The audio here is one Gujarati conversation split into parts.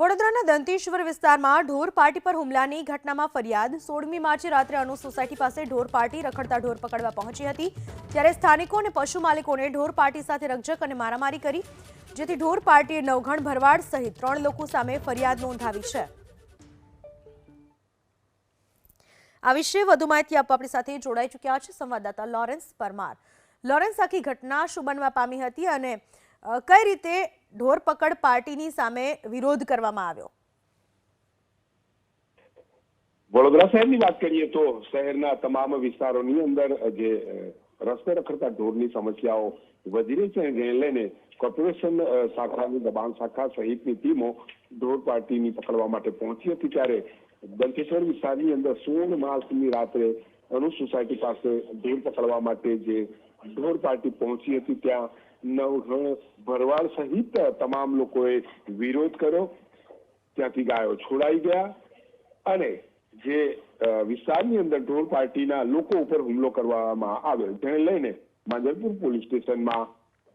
વડોદરાના દંતેશ્વર વિસ્તારમાં ઢોર પાર્ટી પર હુમલાની ઘટનામાં ફરિયાદ. સોળમી માર્ચે રાત્રે અનુ સોસાયટી પાસે ઢોર પાર્ટી રખડતા ઢોર પકડવા પહોંચી હતી. ત્યારે સ્થાનિકો અને પશુ માલિકોને ઢોર પાર્ટી સાથે રકઝક અને મારામારી કરી, જેથી ઢોર પાર્ટીએ નવઘણ ભરવાડ સહિત ત્રણ લોકો સામે ફરિયાદ નોંધાવી છે. આ વિશે વધુ માહિતી આપવા આપણી સાથે જોડાઈ ચૂક્યા છે સંવાદદાતા લોરેન્સ પરમાર. લોરેન્સ, આખી ઘટના શું બનવા પામી હતી અને કઈ રીતે ઢોર પકડ પાર્ટીની સામે વિરોધ કરવામાં આવ્યો? વડોદરા શહેરની વાત કરીએ તો શહેરના તમામ વિસ્તારોની અંદર જે રસ્તે રખડતા ઢોરની સમસ્યાઓ વધી રહી છે જેને લઈને કોર્પોરેશન શાખાની, દબાણ શાખા સહિતની ટીમો ઢોર પાર્ટીની પકડવા માટે પહોંચી હતી ત્યારે દંતેશ્વર વિસ્તારની અંદર સોળ માર્ચની રાત્રે અનુ સોસાયટી પાસે ઢોર પકડવા માટે જે ઢોર પાર્ટી પહોંચી હતી, ત્યાં નવઘણ ભરવાડ સહિત તમામ લોકોએ વિરોધ કર્યો. ત્યાંથી ગાયો છોડાઈ ગયા અને જે વિસ્તારની અંદર ઢોર પાર્ટીના લોકો ઉપર હુમલો કરવામાં આવ્યો તેને લઈને માંજલપુર પોલીસ સ્ટેશનમાં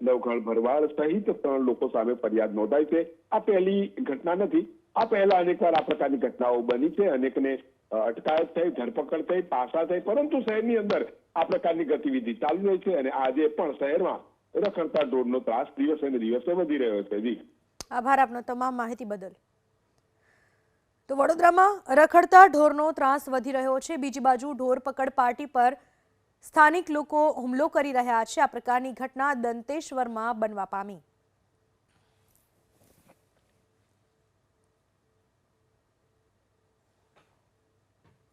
નવઘણ ભરવાડ સહિત ત્રણ લોકો સામે ફરિયાદ નોંધાઈ છે. આ પહેલી ઘટના નથી. આ પહેલા અનેકવાર આ પ્રકારની ઘટનાઓ બની છે. અનેકને અટકાયત થઈ, ધરપકડ થઈ, પાસા થઈ. પરંતુ શહેરની અંદર આ પ્રકારની ગતિવિધિ ચાલુ રહી છે અને આજે પણ શહેરમાં રખડતા ઢોરનો ત્રાસ દિવસે ને દિવસે વધી રહ્યો છે, જી. આભાર આપનો તમામ માહિતી બદલ. તો વડોદરામાં રખડતા ઢોરનો ત્રાસ વધી રહ્યો છે. બીજી બાજુ ઢોર પકડ પાર્ટી પર સ્થાનિક લોકો હુમલો કરી રહ્યા છે. આ પ્રકારની ઘટના દંતેશ્વરમાં બનવા પામી.